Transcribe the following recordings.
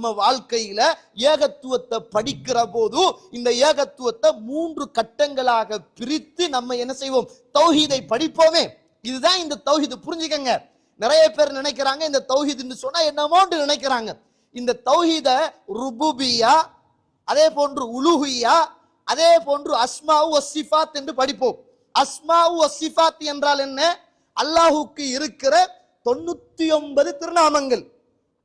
நம்ம வாழ்க்கையில ஏகத்துவத்தை படிக்கிற போது இந்த ஏகத்துவத்தை மூன்று கட்டங்களாக பிரித்து நம்ம என்ன செய்வோம்? தௌஹீதை படிப்போமே. இதுதான் இந்த தௌஹீது. புரிஞ்சுக்கங்க. நிறைய பேர் நினைக்கிறாங்க இந்த தௌஹீதுன்னு சொன்னா என்னமோன்னு நினைக்கிறாங்க. இந்த தௌஹீத ருபுபியா அதே போன்று உலுஹியா அதே போன்று அஸ்மாவு ஒசிஃபாத் என்று படிப்போம். அஸ்மாவு ஒசிஃபாத் என்றால் என்ன? அல்லாஹுக்கு இருக்கிற தொண்ணூத்தி ஒன்பது திருநாமங்கள்.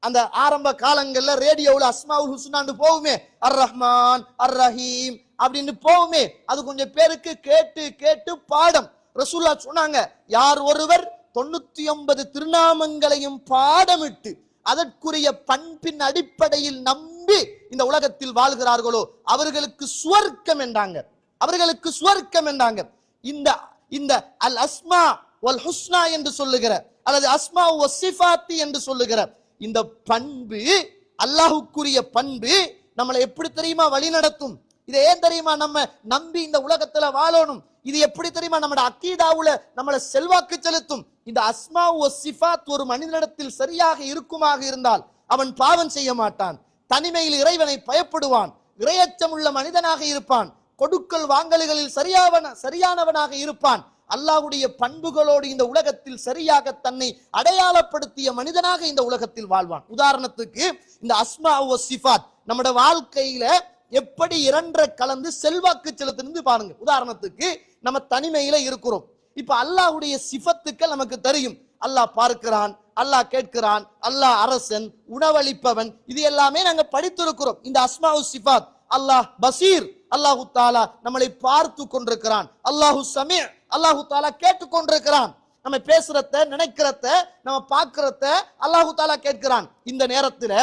அந்த ஆரம்ப காலங்கள்ல ரேடியோவில் அஸ்மாவுல் ஹுஸ்னான்னு போகுமே அர் ரஹ்மான் அர் ரஹீம் அப்படின்னு போகுமே அது கொஞ்சம் பேருக்கு கேட்டு கேட்டு பாடம். ரசூல்லா சொன்னாங்க யார் ஒருவர் தொண்ணூத்தி ஒன்பது திருநாமங்களையும் பாடமிட்டு அதற்குரிய பண்பின் அடிப்படையில் நம்பி இந்த உலகத்தில் வாழ்கிறார்களோ அவர்களுக்கு சுவர்க்கம் என்றாங்க. அவர்களுக்கு சுவர்க்கம் என்றாங்க. இந்த இந்த அல் அஸ்மா ஒல் ஹுஸ்னா என்று சொல்லுகிற அல்லது அஸ்மா வசிஃபாத்தி என்று சொல்லுகிற இந்த பண்பு அல்லாஹுக்குரிய பண்பு நம்மளை எப்படி தெரியுமா வழி நடத்தும் இதை ஏன் தெரியுமா நம்ம நம்பி இந்த உலகத்துல வாழணும்? இது எப்படி தெரியுமா நம்மட அக்கீதாவுல நம்மளை செல்வாக்கு செலுத்தும்? இந்த அஸ்மா ஓ சிஃபாத் ஒரு மனிதனிடத்தில் சரியாக இருக்குமாக இருந்தால் அவன் பாவம் செய்ய மாட்டான். தனிமையில் இறைவனை பயப்படுவான். இரையச்சம் உள்ள மனிதனாக இருப்பான். கொடுக்கல் வாங்கல்களில் சரியாவன சரியானவனாக இருப்பான். அல்லாஹுடைய பண்புகளோடு இந்த உலகத்தில் சரியாக தன்னை அடையாளப்படுத்திய மனிதனாக இந்த உலகத்தில் வாழ்வான். உதாரணத்துக்கு இந்த அஸ்மா சிஃபாத் நம்மட வாழ்க்கையில எப்படி இரண்டரை கலந்து செல்வாக்கு செலுத்திருந்து பாருங்க. உதாரணத்துக்கு நம்ம தனிமையில இருக்கிறோம். இப்ப அல்லாஹ்வுடைய சிஃபத்துக்கள் நமக்கு தெரியும். அல்லாஹ் பார்க்கிறான் அல்லாஹ் கேட்கிறான் அல்லாஹ் அரசன் உணவளிப்பவன் இது எல்லாமே நாங்க படித்திருக்கிறோம். இந்த அஸ்மாவு சிஃபாத் அல்லாஹ் பசீர் அல்லாஹு தாலா நம்மளை பார்த்து கொண்டிருக்கிறான். அல்லாஹு சமீ அல்லாஹு தாலா கேட்டு கொண்டிருக்கிறான். நம்ம பேசுறத நினைக்கிறத நம்ம பார்க்கறத அல்லாஹு தாலா கேட்கிறான். இந்த நேரத்துல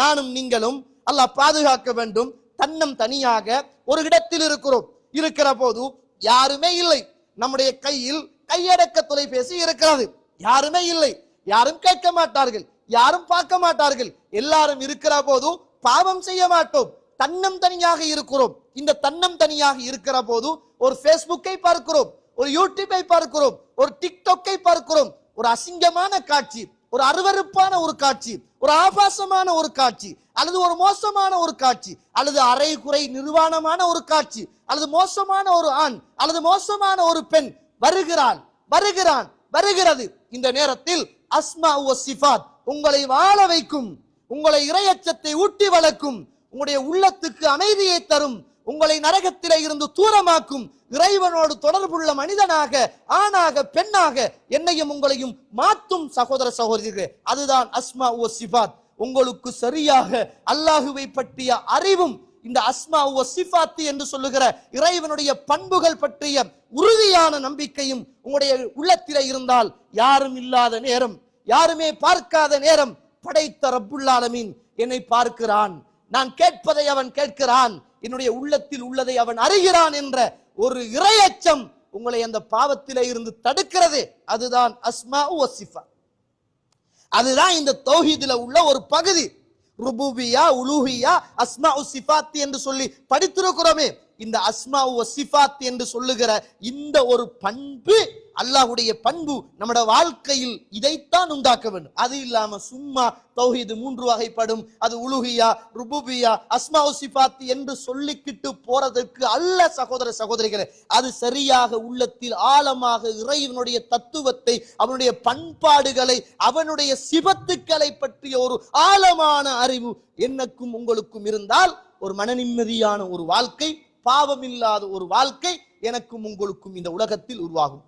நானும் நீங்களும் அல்லாஹ் பாதுகாக்க வேண்டும். தன்னம் தனியாக ஒரு இடத்தில் இருக்கிறோம். இருக்கிற போது யாருமே இல்லை. நம்முடைய கையில் கையடக்க தொலைபேசி இருக்கிறது. யாருமே இல்லை. யாரும் கேட்க மாட்டார்கள். யாரும் பார்க்க மாட்டார்கள். எல்லாரும் இருக்கிற போது பாவம் செய்ய மாட்டோம். தன்னம் தனியாக இருக்கிறோம். இந்த தன்னம் தனியாக இருக்கிற போது ஒரு ஃபேஸ்புக்கை பார்க்கிறோம் ஒரு யூடியூப்பை பார்க்கிறோம் ஒரு டிக்டாக்கை பார்க்கிறோம். ஒரு அசிங்கமான காட்சி ஒரு அருவருப்பான ஒரு காட்சி ஒரு ஆபாசமான ஒரு காட்சி அல்லது ஒரு மோசமான ஒரு காட்சி அல்லது அரை குறை நிர்வாணமான ஒரு காட்சி அல்லது மோசமான ஒரு ஆண் அல்லது மோசமான ஒரு பெண் வருகிறான் வருகிறான் வருகிறது. இந்த நேரத்தில் அஸ்மா உவ சிஃபாத் உங்களை வாழ வைக்கும் உங்களை இரையச்சத்தை ஊட்டி வளர்க்கும் உங்களுடைய உள்ளத்துக்கு அமைதியை தரும் உங்களை நரகத்திலே இருந்து தூரமாக்கும் இறைவனோடு தொடர்புள்ள மனிதனாக ஆணாக பெண்ணாக என்னையும் உங்களையும் மாற்றும் சகோதர சகோதரிகளே அதுதான் அஸ்மா ஓ சிபாத் உங்களுக்கு சரியாக அல்லாஹுவை பற்றிய அறிவும் இந்த அஸ்மா ஓ சிஃபாத்தி என்று சொல்லுகிற இறைவனுடைய பண்புகள் பற்றிய உறுதியான நம்பிக்கையும் உங்களுடைய உள்ளத்திலே இருந்தால் யாரும் இல்லாத நேரம் யாருமே பார்க்காத நேரம் படைத்த ரப்புல்லாலமின் என்னை பார்க்கிறான். நான் கேட்பதை அவன் கேட்கிறான். என்னுடைய உள்ளத்தில் உள்ளதை அவன் அறிகிறான் என்ற ஒரு இரையச்சம் உங்களை அந்த பாவத்திலே இருந்து தடுக்கிறது. அதுதான் அஸ்மா வசிஃபா அதுதான் இந்த தௌஹீதில் உள்ள ஒரு பகுதி. ருபூபியா உலூஹியா அஸ்மா சிஃபாத் என்று சொல்லி படித்திருக்கிறோமே. இந்த அஸ்மா சிஃபாத் என்று சொல்லுகிற இந்த ஒரு பண்பு அல்லாஹுடைய பண்பு நம்மட வாழ்க்கையில் இதைத்தான் உண்டாக்க வேண்டும். அது இல்லாம சும்மா தௌஹீது மூன்று வகைப்படும். அது உலுஹியா ருபுபியா அஸ்மா சிஃபாத் என்று சொல்லிக்கிட்டு போறதற்கு அல்ல சகோதர சகோதரிகளே. அது சரியாக உள்ளத்தில் ஆழமாக இறைவனுடைய தத்துவத்தை அவனுடைய பண்பாடுகளை அவனுடைய சிபத்துக்களை பற்றிய ஒரு ஆழமான அறிவு என்னக்கும் உங்களுக்கும் இருந்தால் ஒரு மன நிம்மதியான ஒரு வாழ்க்கை பாவமில்லாத ஒரு வாழ்க்கை எனக்கும் உங்களுக்கும் இந்த உலகத்தில் உருவாகும்.